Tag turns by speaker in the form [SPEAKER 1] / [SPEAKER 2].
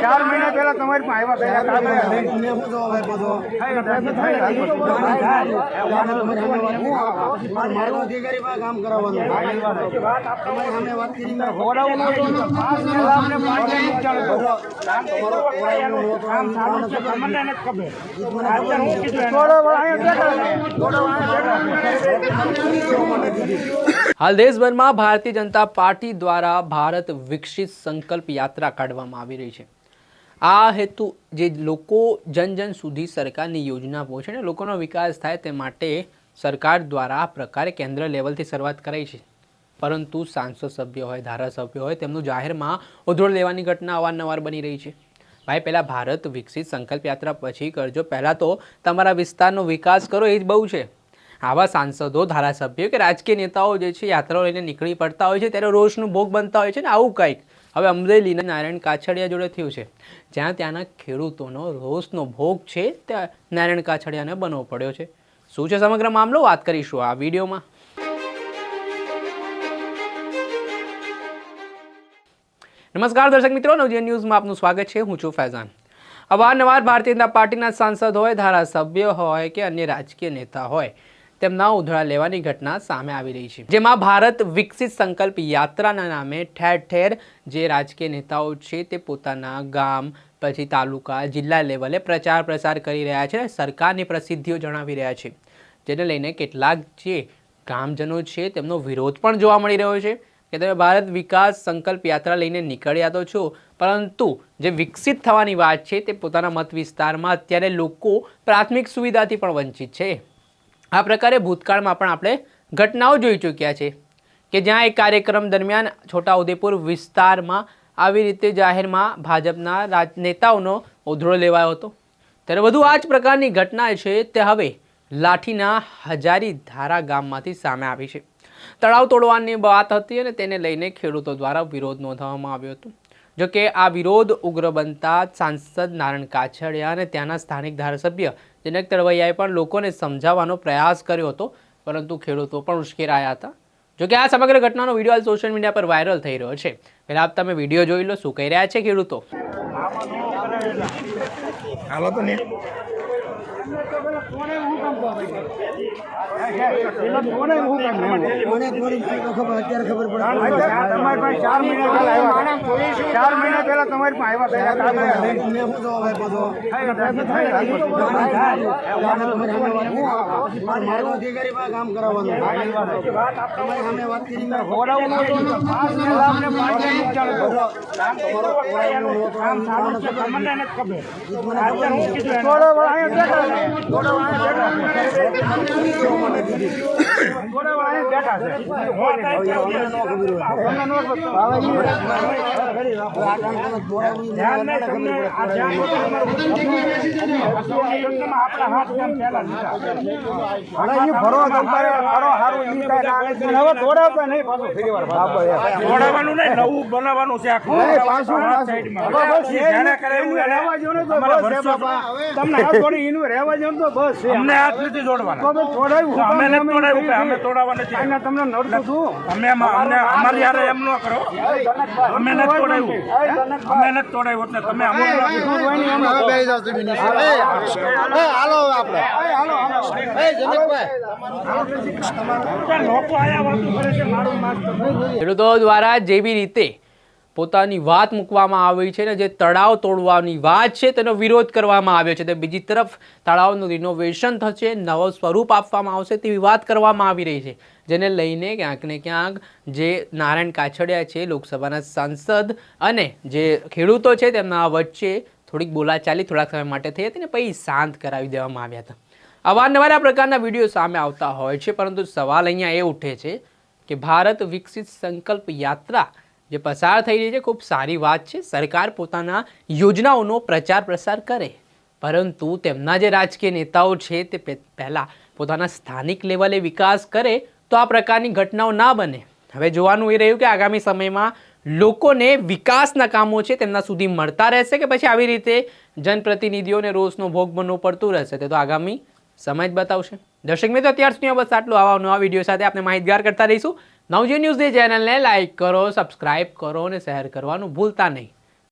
[SPEAKER 1] ચાર મહિના પહેલા તમારી પાસે આવ્યા
[SPEAKER 2] કામ કરાવવાનું.
[SPEAKER 3] હાલ દેશભરમાં ભારતીય જનતા પાર્ટી દ્વારા ભારત વિકસિત સંકલ્પ યાત્રા કાઢવામાં આવી રહી છે. આ હેતુ જે લોકો જન જન સુધી સરકારની યોજના પહોંચે ને લોકોનો વિકાસ થાય તે માટે સરકાર દ્વારા આ પ્રકારે કેન્દ્ર લેવલથી શરૂઆત કરાઈ છે. પરંતુ સાંસદ સભ્ય હોય, ધારાસભ્ય હોય તેમનું જાહેરમાં ઉધોળ લેવાની ઘટના અવારનવાર બની રહી છે. ભાઈ, પહેલાં ભારત વિકસિત સંકલ્પ યાત્રા પછી કરજો. પહેલાં તો તમારા વિસ્તારનો વિકાસ કરો, એ જ બહુ છે. આવા સાંસદો, ધારાસભ્યો કે રાજકીય નેતાઓ જે છે, યાત્રાઓ લઈને નીકળી પડતા હોય છે, ત્યારે રોષનું ભોગ બનતા હોય છે ને આવું કંઈક. હવે અમરેલીના નારાયણ કાછડિયા જોડે થયું છે. જ્યાં ત્યાંના ખેડૂતોનો રોષનો ભોગ છે, ત્યાં નારાયણ કાછડિયાને બનવો પડ્યો છે. શું છે સમગ્ર મામલો? વાત કરીશું આ વિડીયોમાં. નમસ્કાર દર્શક મિત્રો, નવજીવન ન્યૂઝમાં આપનું સ્વાગત છે. હું છું ફૈઝાન. અવારનવાર ભારતીય જનતા પાર્ટીના સાંસદ હોય, ધારાસભ્ય હોય કે અન્ય રાજકીય નેતા હોય તેમના ઉધળા લેવાની ઘટના સામે આવી રહી છે, જેમાં ભારત વિકસિત સંકલ્પ યાત્રાના નામે ઠેર ઠેર જે રાજકીય નેતાઓ છે તે પોતાના ગામ, પછી તાલુકા, જિલ્લા લેવલે પ્રચાર પ્રસાર કરી રહ્યા છે સરકારની પ્રસિદ્ધિઓ જણાવી રહ્યા છે. જેને લઈને કેટલાક જે ગામજનો છે તેમનો વિરોધ પણ જોવા મળી રહ્યો છે કે તમે ભારત વિકાસ સંકલ્પ યાત્રા લઈને નીકળ્યા તો છો, પરંતુ જે વિકસિત થવાની વાત છે તે પોતાના મત વિસ્તારમાં અત્યારે લોકો પ્રાથમિક સુવિધાથી પણ વંચિત છે. આ પ્રકારે ભૂતકાળમાં પણ આપણે ઘટનાઓ જોઈ ચૂક્યા છે કે જ્યાં એક કાર્યક્રમ દરમિયાન છોટાઉદેપુર વિસ્તારમાં આવી રીતે જાહેરમાં ભાજપના રાજ નેતાઓનો ઉધડો લેવાયો હતો. ત્યારે વધુ આ જ પ્રકારની ઘટના છે તે હવે લાઠીના હજારી ધારા ગામમાંથી સામે આવી છે. તળાવ તોડવાની વાત હતી અને તેને લઈને ખેડૂતો દ્વારા વિરોધ નોંધાવવામાં આવ્યો હતો. જોકે આ વિરોધ ઉગ્ર બનતા સાંસદ નારાયણ કાછડિયા અને ત્યાંના સ્થાનિક ધારાસભ્ય જનક તળવૈયાએ પણ લોકોને સમજાવવાનો પ્રયાસ કર્યો હતો, પરંતુ ખેડૂતો પણ ઉશ્કેરાયા હતા. જો કે આ સમગ્ર ઘટનાનો વીડિયો હાલ સોશિયલ મીડિયા પર વાયરલ થઈ રહ્યો છે. પહેલાં આપ તમે વીડિયો જોઈ લો, શું કહી રહ્યા છે ખેડૂતો?
[SPEAKER 1] ચાર મહિના પહેલા તમારી પાસે આવ્યા
[SPEAKER 2] અધિકારી કામ કરાવવાનું
[SPEAKER 4] દોડાવવાનું નહીં નવું બનાવવાનું છે આખું. સાઈડમાં.
[SPEAKER 1] તમને હાથ જોડી એનું રહેવા દ્યો તો બસ.
[SPEAKER 4] અમને હાથ નથી
[SPEAKER 1] તો
[SPEAKER 4] જોડવાના. અમે નથી નથી
[SPEAKER 1] તમને નડતું.
[SPEAKER 4] અમે એમાં- અમને અમારી હારે એમ ન કરો. અમે નથી અમે એટલે તમે અમને લોકો આયા વાતો કરે છે મારું
[SPEAKER 3] ખેડૂતો દ્વારા જેવી રીતે પોતાની વાત મૂકવામાં આવી છે ને જે તળાવ તોડવાની વાત છે તેનો વિરોધ કરવામાં આવ્યો છે. તે બીજી તરફ તળાવનું રિનોવેશન થશે, નવો સ્વરૂપ આપવામાં આવશે તેવી વાત કરવામાં આવી રહી છે. જેને લઈને ક્યાંક ને ક્યાંક જે નારાયણ કાછડિયા છે, લોકસભાના સાંસદ અને જે ખેડૂતો છે તેમના વચ્ચે થોડીક બોલાચાલી થોડાક સમય માટે થઈ હતી ને પછી શાંત કરાવી દેવામાં આવ્યા હતા. અવારનવાર આ પ્રકારના વીડિયો સામે આવતા હોય છે, પરંતુ સવાલ અહીંયા એ ઉઠે છે કે ભારત વિકસિત સંકલ્પ યાત્રા જે પસાર થઈ રહી છે, ખૂબ સારી વાત છે. સરકાર પોતાના યોજનાઓનો પ્રચાર પ્રસાર કરે. પરંતુ તેમના જે રાજકીય નેતાઓ છે, તે પહેલાં પોતાના સ્થાનિક લેવલે વિકાસ કરે, તો આ પ્રકારની ઘટનાઓ ના બને. હવે જોવાનું એ રહ્યું કે આગામી સમયમાં લોકોને વિકાસના કામો છે, તેમના સુધી મળતા રહેશે કે પછી આવી રીતે જનપ્રતિનિધિઓને રોષનો ભોગ બનવો પડતું રહેશે? તે તો આગામી સમય જ બતાવશે. દર્શક મિત્રો, અત્યાર સુધી બસ આટલું. આવા નવા વીડિયો સાથે આપણે માહિતગાર કરતા રહીશું. નવજી ન્યૂઝની ચેનલને લાઇક કરો સબસ્ક્રાઇબ કરો અને શેર કરવાનું ભૂલતા નહીં.